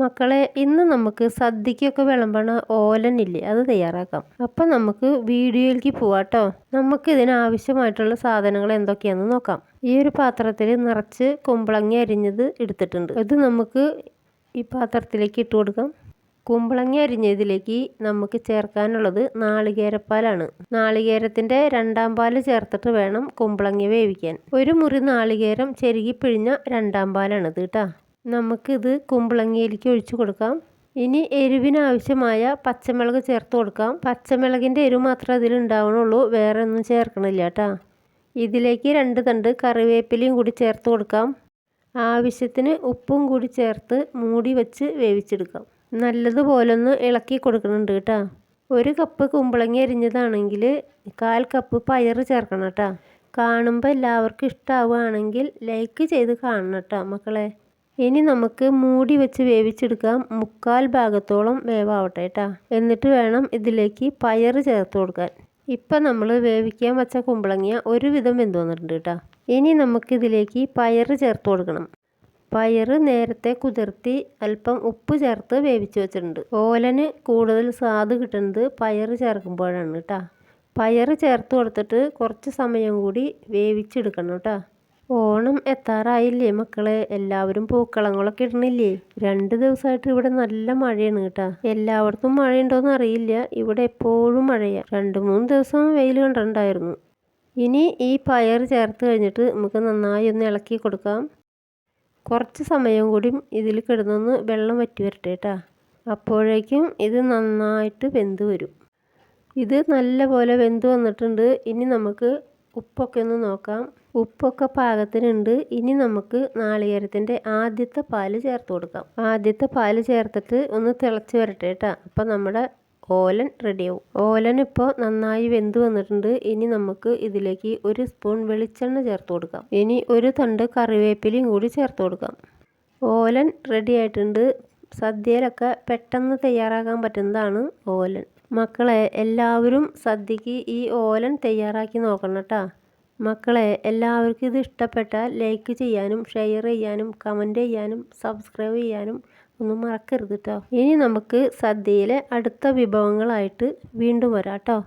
മക്കളെ ഇന്ന് നമുക്ക് സദ്യക്കൊക്കെ വിളമ്പണ ഓലനില്ലേ അത് തയ്യാറാക്കാം. അപ്പം നമുക്ക് വീഡിയോയിലേക്ക് പോവാട്ടോ. നമുക്ക് ഇതിനാവശ്യമായിട്ടുള്ള സാധനങ്ങൾ എന്തൊക്കെയാണെന്ന് നോക്കാം. ഈ ഒരു പാത്രത്തിൽ നിറച്ച് കുമ്പളങ്ങി അരിഞ്ഞത് എടുത്തിട്ടുണ്ട്. ഇത് നമുക്ക് ഈ പാത്രത്തിലേക്ക് ഇട്ട് കൊടുക്കാം. കുമ്പളങ്ങി അരിഞ്ഞതിലേക്ക് നമുക്ക് ചേർക്കാനുള്ളത് നാളികേരപ്പാലാണ്. നാളികേരത്തിന്റെ രണ്ടാം പാൽ ചേർത്തിട്ട് വേണം കുമ്പളങ്ങി വേവിക്കാൻ. ഒരു മുറി നാളികേരം ചെരുകി പിഴിഞ്ഞ രണ്ടാം പാലാണിത് കേട്ടോ നമുക്കിത് കുമ്പളങ്ങിയിലേക്ക് ഒഴിച്ചു കൊടുക്കാം. ഇനി എരിവിനാവശ്യമായ പച്ചമുളക് ചേർത്ത് കൊടുക്കാം. പച്ചമുളകിന്റെ എരിവ് മാത്രമേ അതിലുണ്ടാവണുള്ളൂ വേറെ ഒന്നും ചേർക്കണില്ല കേട്ടോ. ഇതിലേക്ക് രണ്ട് തണ്ട് കറിവേപ്പിലയും കൂടി ചേർത്ത് കൊടുക്കാം. ആവശ്യത്തിന് ഉപ്പും കൂടി ചേർത്ത് മൂടി വെച്ച് വേവിച്ചെടുക്കാം. നല്ലതുപോലെ ഒന്ന് ഇളക്കി കൊടുക്കുന്നുണ്ട് കേട്ടോ. ഒരു കപ്പ് കുമ്പളങ്ങി അരിഞ്ഞതാണെങ്കിൽ കാൽ കപ്പ് പയർ ചേർക്കണം കേട്ടോ. കാണുമ്പോൾ എല്ലാവർക്കും ഇഷ്ടമാവുകയാണെങ്കിൽ ലൈക്ക് ചെയ്ത് കാണണം കേട്ടോ മക്കളെ. ഇനി നമുക്ക് മൂടി വെച്ച് വേവിച്ചെടുക്കാം മുക്കാൽ ഭാഗത്തോളം വേവാവട്ടെ കേട്ടോ എന്നിട്ട് വേണം ഇതിലേക്ക് പയർ ചേർത്ത് കൊടുക്കാൻ. ഇപ്പം നമ്മൾ വേവിക്കാൻ വെച്ച കുമ്പളങ്ങിയ ഒരുവിധം വെന്ത് വന്നിട്ടുണ്ട് കേട്ടോ ഇനി നമുക്കിതിലേക്ക് പയർ ചേർത്ത് കൊടുക്കണം. പയർ നേരത്തെ കുതിർത്തി അല്പം ഉപ്പ് ചേർത്ത് വേവിച്ച് വെച്ചിട്ടുണ്ട്. ഓലന് കൂടുതൽ സ്വാദ് കിട്ടുന്നത് പയർ ചേർക്കുമ്പോഴാണ് കേട്ടോ പയർ ചേർത്ത് കൊടുത്തിട്ട് കുറച്ച് സമയം കൂടി വേവിച്ചെടുക്കണം കേട്ടോ ഓണം എത്താറായില്ലേ മക്കളെ? എല്ലാവരും പൂക്കളങ്ങളൊക്കെ ഇടണില്ലേ? രണ്ട് ദിവസമായിട്ട് ഇവിടെ നല്ല മഴയാണ് കേട്ടാ. മഴ ഉണ്ടോന്ന് അറിയില്ല. ഇവിടെ എപ്പോഴും മഴയാ. രണ്ട് മൂന്ന് ദിവസം വെയിൽ കണ്ടിട്ടുണ്ടായിരുന്നു. ഇനി ഈ പയർ ചേർത്ത് കഴിഞ്ഞിട്ട് നമുക്ക് നന്നായി ഒന്ന് ഇളക്കി കൊടുക്കാം. കുറച്ച് സമയം കൂടി ഇതിൽ കിടന്നൊന്ന് വെള്ളം വറ്റി വരട്ടെ കേട്ടാ. അപ്പോഴേക്കും ഇത് നന്നായിട്ട് വെന്ത് വരും. ഇത് നല്ല പോലെ വെന്ത് വന്നിട്ടുണ്ട്. ഇനി നമുക്ക് ഉപ്പൊക്കെ ഒന്ന് നോക്കാം. ഉപ്പൊക്കെ പാകത്തിനുണ്ട്. ഇനി നമുക്ക് നാളികേരത്തിന്റെ ആദ്യത്തെ പാൽ ചേർത്ത് കൊടുക്കാം. ആദ്യത്തെ പാൽ ചേർത്തിട്ട് ഒന്ന് തിളച്ച് വരട്ടെ കേട്ടോ. അപ്പം നമ്മുടെ ഓലൻ റെഡിയാവും. ഓലൻ ഇപ്പോൾ നന്നായി വെന്ത് വന്നിട്ടുണ്ട്. ഇനി നമുക്ക് ഇതിലേക്ക് ഒരു സ്പൂൺ വെളിച്ചെണ്ണ ചേർത്ത് കൊടുക്കാം. ഇനി ഒരു തണ്ട് കറിവേപ്പിലയും കൂടി ചേർത്ത് കൊടുക്കാം. ഓലൻ റെഡി ആയിട്ടുണ്ട് സദ്യയിലൊക്കെ പെട്ടെന്ന് തയ്യാറാക്കാൻ പറ്റുന്നതാണ് ഓലൻ. മക്കളെ എല്ലാവരും സദ്യക്ക് ഈ ഓലൻ തയ്യാറാക്കി നോക്കണം കേട്ടോ മക്കളെ എല്ലാവർക്കും ഇത് ഇഷ്ടപ്പെട്ടാൽ ലൈക്ക് ചെയ്യാനും ഷെയർ ചെയ്യാനും കമന്റ് ചെയ്യാനും സബ്സ്ക്രൈബ് ചെയ്യാനും ഒന്നും മറക്കരുത് കേട്ടോ ഇനി നമുക്ക് സദ്യയിലെ അടുത്ത വിഭവങ്ങളായിട്ട് വീണ്ടും വരാം കേട്ടോ